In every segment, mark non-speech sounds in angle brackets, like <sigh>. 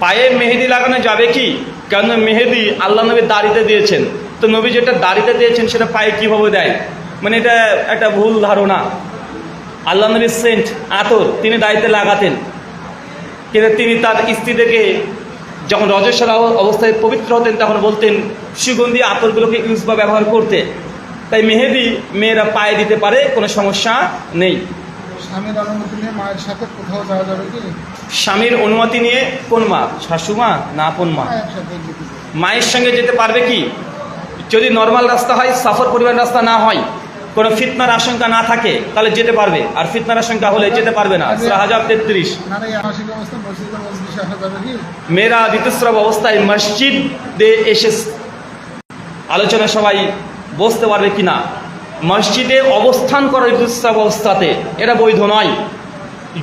পায়ে মেহেদি লাগানো যাবে কি? কারণ মেহেদি আল্লাহ নবী দাড়িতে দিয়েছেন। তো নবী যেটা দাড়িতে দিয়েছেন, সেটা পায়ে কীভাবে দেয়? মানে এটা একটা ভুল ধারণা। আল্লাহ নবী সেন্ট, আতর, তিনি দাড়িতে লাগাতেন। কিন্তু তিনি তার স্ত্রীদেরকে যখন রজস্বলা অবস্থায় পবিত্র হতেন, তখন বলতেন, সুগন্ধি আতরগুলোকে ইউজ বা ব্যবহার করতে। তাই মেহেদি মেয়েরা পায়ে দিতে পারে, কোনো সমস্যা নেই। স্বামীর অনুমতি নিয়ে মায়ের সাথে কোথাও যাওয়া যাবে কি? স্বামীর অনুমতি নিয়ে কোন মা? শাশুমা না আপন মা? মায়ের সঙ্গে যেতে পারবে কি? যদি নর্মাল রাস্তা হয় সফর পরিবার রাস্তা না হয় কোনো ফিতনার আশঙ্কা না থাকে তাহলে যেতে পারবে। আর ফিতনার আশঙ্কা হলে যেতে পারবে না। সুরা হাজার তেত্রিশ। মেয়েরা ঋতুস্রাব অবস্থায় মসজিদে এসে আলোচনা সবাই বসতে পারবে কি না? মসজিদে অবস্থান করা ঋতুস্রাব অবস্থাতে এটা বৈধ নয়।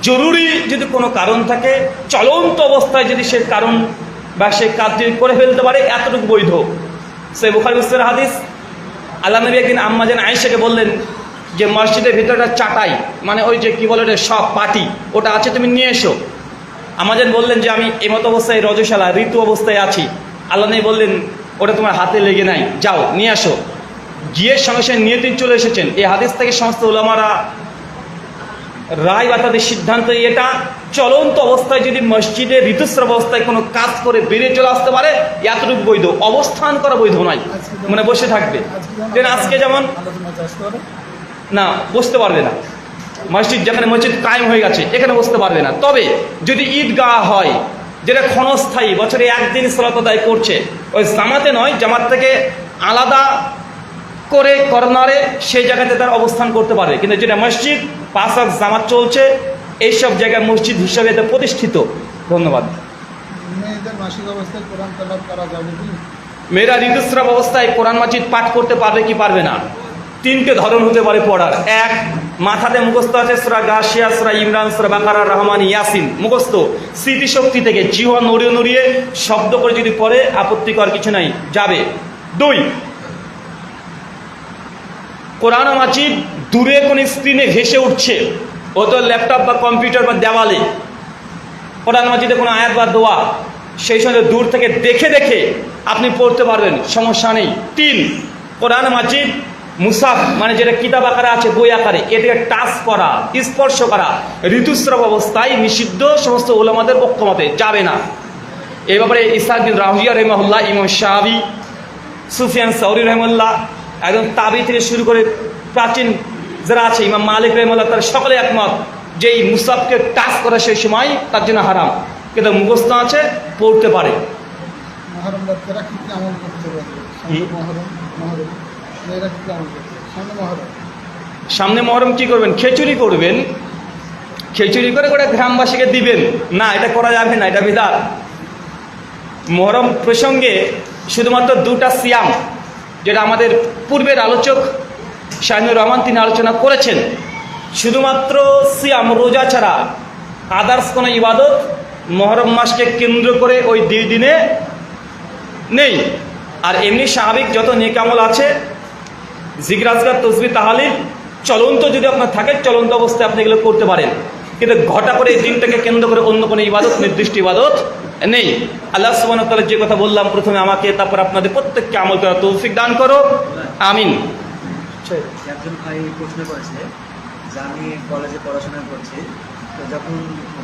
জরুরি যদি কোনো কারণ থাকে, চলন্ত অবস্থায় যদি সে কারণ বা সে কাজ যদি করে ফেলতে পারে, এতটুকু বৈধ। সে বুখারি মুসলিমের হাদিস আল্লাহ নবী একদিন আম্মাজান আয়েশাকে বললেন যে, মসজিদের ভিতরটা চাটাই মানে ওই যে কি বলে ওটা, সব পাটি, ওটা আছে, তুমি নিয়ে এসো। আমাদের বললেন যে, আমি এমত অবস্থায়, রজশালা, ঋতু অবস্থায় আছি। আল্লাহ বললেন, ওটা তোমার হাতে লেগে নাই, যাও, নিয়ে আসো। গিয়ে সঙ্গে সঙ্গে নিয়ে তিনি চলে এসেছেন। এই হাদিস থেকে সমস্ত ওলামারা রায় বা তাদের সিদ্ধান্ত এটা। চলন্ত অবস্থায় যদি মসজিদে ঋতুস্রাব অবস্থায় কোনো কাজ করে বেরিয়ে চলে আসতে পারে, এতটুকু বৈধ। অবস্থান করা বৈধ নয়। মানে বসে থাকবে। আজকে যেমন না, বসতে পারবে না। মসজিদ যেখানে মসজিদ কায়েম হয়ে গেছে, এখানে বসতে পারবে না। তবে যদি ঈদগাহ হয়, যেটা ক্ষণস্থায়ী, বছরে একদিন সলাত আদায় করছে, ওই জামাতে নয়, জামাত থেকে আলাদা করে কর্নারে সেই জায়গাতে তার অবস্থান করতে পারে কিন্তু যেটা মসজিদ পাঁচ হাত জামাত চলছে এইসব জায়গায় মসজিদ হিসাবে এটা প্রতিষ্ঠিত। ধন্যবাদ। মেয়েরা ঋতুস্রাব অবস্থায় কোরআন মাজিদ পাঠ করতে পারবে কি পারবে না? তিনটে ধরন হতে পারে পড়ার। এক মাথাতে মুখস্থ আছে সুরা গাছিয়া সুরা ইমরান সুরা বাকারা রহমান ইয়াসিন। মুখস্থ। স্মৃতিশক্তি থেকে জিহা নড়িয়ে নড়িয়ে শব্দ করে যদি পড়ে আপত্তিকর কিছু নাই। যাবে। দুই কোরআন মাজিদ দূরে কোন স্ক্রিনে ঘেসে উঠছে। ও তো ল্যাপটপ বা কম্পিউটার বা দেওয়ালে। কোরআন মাজিদে কোনো আয়াত বা দোয়া সেই সঙ্গে দূর থেকে দেখে দেখে আপনি পড়তে পারবেন, সমস্যা নেই। তিন, কোরআন মাজিদ মুসাফ মানে যেটা কিতাব আকারে আছে, বই আকারে এটাকে টাচ করা, স্পর্শ করা, ঋতুস্রাব অবস্থায় নিষিদ্ধ সমস্ত ওলামাদের পক্ষমতে যাবে না। এ ব্যাপারে ইসাক বিন রাহিয়া রহমল্লাহ ইমাম শাহাবি সুফিয়ান সৌরি রহমল্লাহ একদম তাবি থেকে শুরু করে প্রাচীন যারা আছে ইমাম মালিক রহমল্লাহ তারা সকলে একমত যে এই মুসাফকে টাচ করা সেই সময় তার জন্য হারাম। কিন্তু মুখস্থ আছে পড়তে পারে। সামনে মহরম কি করবেন? খিচুড়ি করবেন। খিচুড়ি করে করে গ্রামবাসীকে দিবেন। না এটা করা যাবে না এটা বিধান মহরম প্রসঙ্গে শুধুমাত্র দুটা সিয়াম যেটা আমাদের পূর্বের আলোচক শাহিনুর রহমান তিনি আলোচনা করেছেন, শুধুমাত্র সিয়াম রোজা ছাড়া আদার্স কোনো ইবাদত মহরম মাসকে কেন্দ্র করে ওই দুই দিনে নেই। আর এমনি স্বাভাবিক যত নেকামল আছে জিগরাজগার তসবি, তাহালিল, চলন্ত যদি আপনার থাকে, চলন্ত অবস্থায় আপনি এগুলো করতে পারেন। কিন্তু ঘটা করে এই দিনটাকে কেন্দ্র করে অন্য কোনো ইবাদত, নির্দিষ্ট ইবাদত নেই। আল্লাহ সুবান তাআলা যে কথা বললাম প্রথমে আমাকে তারপর আপনাদের প্রত্যেককে আমল করা তৌফিক দান করো। আমিন। একজন ভাই প্রশ্ন করেছে যে আমি কলেজে পড়াশোনা করছি তো যখন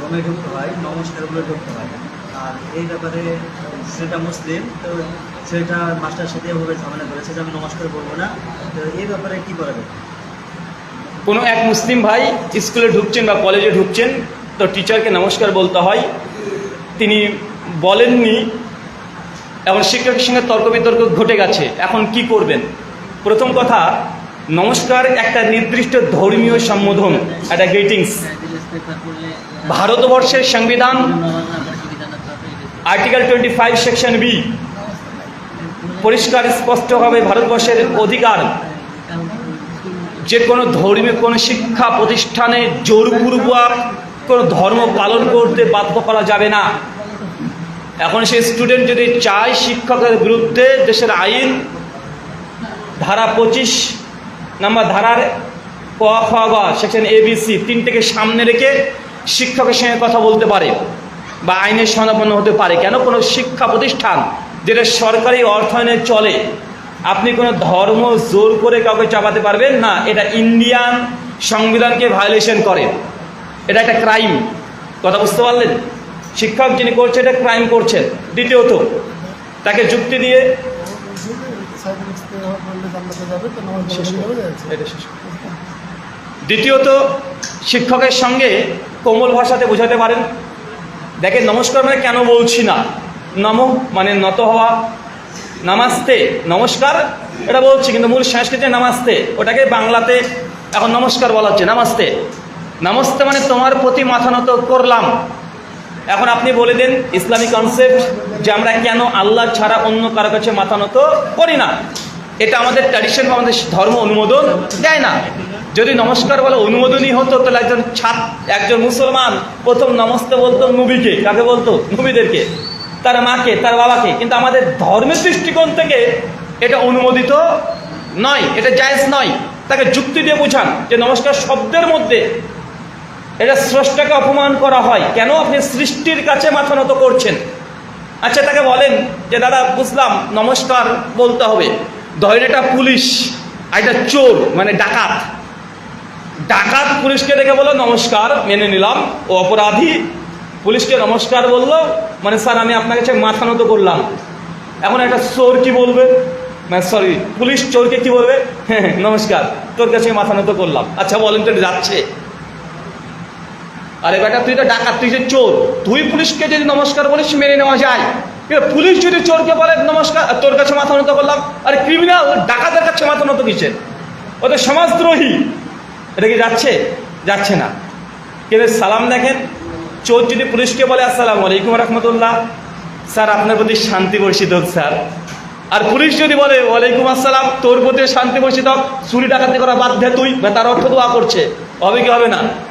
রোমে ঢুকতে হয় নমস্কারগুলো ঢুকতে হয়। আর এই ব্যাপারে সেটা মুসলিম তো সেটা মাস্টার সাথে এভাবে ঝামেলা করেছে যে আমি নমস্কার বলব না। তো এই ব্যাপারে কি করা যাবে কোনো এক মুসলিম ভাই স্কুলে ঢুকছেন বা কলেজে ঢুকছেন তো টিচারকে নমস্কার বলতে হয়। তিনি বলেননি, এবং শিক্ষকের সঙ্গে তর্ক বিতর্ক ঘটে গেছে। এখন কি করবেন? প্রথম কথা, নমস্কার, একটা নির্দিষ্ট ধর্মীয় সম্বোধন, একটা গ্রিটিংস ভারতবর্ষের সংবিধান article twenty five section B পরিষ্কার, স্পষ্টভাবে ভারতবর্ষের অধিকার। যে কোনো ধর্মীয়, কোনো শিক্ষা প্রতিষ্ঠানে জোরপূর্বক কোনো ধর্ম পালন করতে বাধ্য করা যাবে না। এখন সেই স্টুডেন্ট যদি চায় শিক্ষকের বিরুদ্ধে দেশের আইন, ধারা পঁচিশ, নাম্বার ধারার ক, খ, গ সেকশন এবিসি তিনটেকে সামনে রেখে শিক্ষকের সঙ্গে কথা বলতে পারে বা আইনের সনাপন্ন হতে পারে। কেন? কোনো শিক্ষা প্রতিষ্ঠান যেটা সরকারি অর্থায়নে চলে, আপনি কোনো ধর্ম জোর করে কাউকে চাপাতে পারবেন না। এটা ইন্ডিয়ান সংবিধানকে ভায়োলেশন করে। এটা একটা ক্রাইম কথা বুঝতে পারলেন? শিক্ষক যিনি করছে, এটা ক্রাইম করছেন দ্বিতীয়ত, তাকে যুক্তি দিয়ে। দ্বিতীয়ত, শিক্ষকের সঙ্গে কোমল ভাষাতে বোঝাতে পারেন। দেখেন, নমস্কার মানে কেন বলছি না? নম মানে নত হওয়া। নামাস্তে, নমস্কার, এটা বলছি, কিন্তু মূল সংস্কৃতি নামাস্তে। ওটাকে বাংলাতে এখন নমস্কার বলা হচ্ছে, নামাস্তে। নমস্তে মানে তোমার প্রতি মাথা নত করলাম। এখন আপনি বলে দেন ইসলামী কনসেপ্ট যে আমরা কেন আল্লাহ ছাড়া অন্য কারও কাছে মাথা নত করি না? এটা আমাদের ট্র্যাডিশন আমাদের ধর্ম অনুমোদন দেয় না। যদি নমস্কার বলে অনুমোদনই হতো, তাহলে একজন ছাত্র, একজন মুসলমান প্রথম নমস্তে বলতো নবীকে, কাকে বলতো? নবীদেরকে, তার মাকে, তার বাবাকে। কিন্তু আমাদের ধর্মের দৃষ্টিকোণ থেকে এটা অনুমোদিত নয়, এটা জায়েজ নয়। তাকে যুক্তি দিয়ে বোঝান যে নমস্কার শব্দের মধ্যে এটা স্রষ্টাকে অপমান করা হয়। কেন আপনি সৃষ্টির কাছে মাথা নত করছেন? আচ্ছা তাকে বলেন যে দাদা বুঝলাম নমস্কার বলতে হবে। ধরেন এটা পুলিশ আর এটা চোর মানে ডাকাত। ডাকাত পুলিশকে দেখে বলো নমস্কার মেনে নিলাম। ও অপরাধী। পুলিশকে নমস্কার বলল মানে স্যার আমি আপনার কাছে মাথা নত করলাম। এখন একটা চোর কি বলবে? মানে সরি পুলিশ চোরকে কি বলবে? হ্যাঁ <laughs> হ্যাঁ, নমস্কার তোর কাছে মাথা নত করলাম। আচ্ছা বলেন তো যাচ্ছে। আরে বেটা, তুই তো ডাকাত, তুই যে চোর। তুই পুলিশকে যদি নমস্কার বলিস, মেনে নেওয়া যায়। কিন্তু পুলিশ যদি চোরকে বলে, নমস্কার, তোর কাছে মাথা নত করলাম। আরে ক্রিমিনাল ডাকাতের কাছে মাথা নত কিসের? ওদের সমাজদ্রোহী। এটা কি যাচ্ছে? যাচ্ছে না। কিন্তু সালাম দেখেন। চোর যদি পুলিশকে বলে, আসসালামু আলাইকুম রহমতুল্লাহ। স্যার, আপনার প্রতি শান্তি বর্ষিত হোক, স্যার। আর পুলিশ যদি বলে, ওয়ালাইকুম আসসালাম, তোর প্রতি শান্তি বর্ষিত হোক, চুরি ডাকাতি করা বাধ্য তুই। বা তার অর্থ দোয়া করছে। হবে কি হবে না?